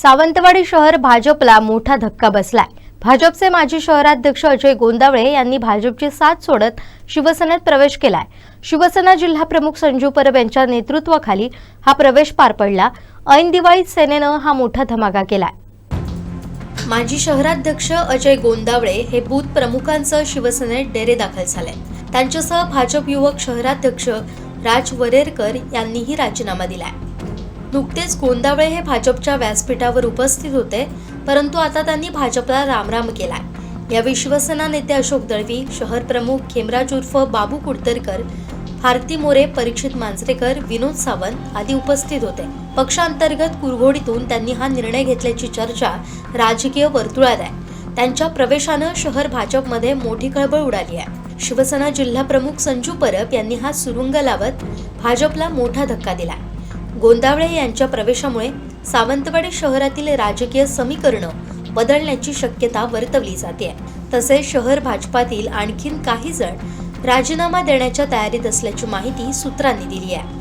सावंतवाडी शहर भाजपला मोठा धक्का बसलाय. भाजपचे माजी शहराध्यक्ष अजय गोंदावळे यांनी भाजपची साथ सोडत शिवसेनेत प्रवेश केलाय. शिवसेना जिल्हा प्रमुख संजू परब यांच्या नेतृत्वाखाली हा प्रवेश पार पडला. ऐन दिवाळीत सेनेनं हा मोठा धमाका केलाय. माजी शहराध्यक्ष अजय गोंदावळे हे बूथ प्रमुखांसह शिवसेनेत डेरे दाखल झाले त्यांच्यासह भाजप युवक शहराध्यक्ष राज वरेरकर यांनीही राजीनामा दिलाय. नुकतेच गोंदावळे हे भाजपच्या व्यासपीठावर उपस्थित होते परंतु आता त्यांनी भाजपला रामराम केलाय. यावेळी शिवसेना नेते अशोक दळवी शहर प्रमुख खेमराज उर्फ बाबू कुडतरकर भारती मोरे परीक्षित मांजरेकर विनोद सावंत आदी उपस्थित होते. पक्षांतर्गत कुरघोडीतून त्यांनी हा निर्णय घेतल्याची चर्चा राजकीय वर्तुळात आहे. त्यांच्या प्रवेशानं शहर भाजपमध्ये मोठी खळबळ उडाली आहे. शिवसेना जिल्हा प्रमुख संजू परब यांनी हा सुरुंग लावत भाजपला मोठा धक्का दिला गोंदावळे यांच्या प्रवेशामुळे सावंतवाडी शहरातील राजकीय समीकरणं बदलण्याची शक्यता वर्तवली जाते. तसेच शहर भाजपातील आणखीन काही जण राजीनामा देण्याच्या तयारीत असल्याची माहिती सूत्रांनी दिली आहे.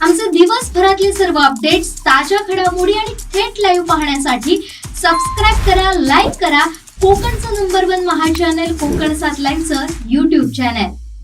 आमचे दिवसभरातले सर्व अपडेट्स ताज्या घडामोडी आणि थेट लाईव्ह पाहण्यासाठी सबस्क्राईब करा लाईक करा. कोकणचं number one Maha channel Konkan सात लाईनचं युट्यूब चॅनल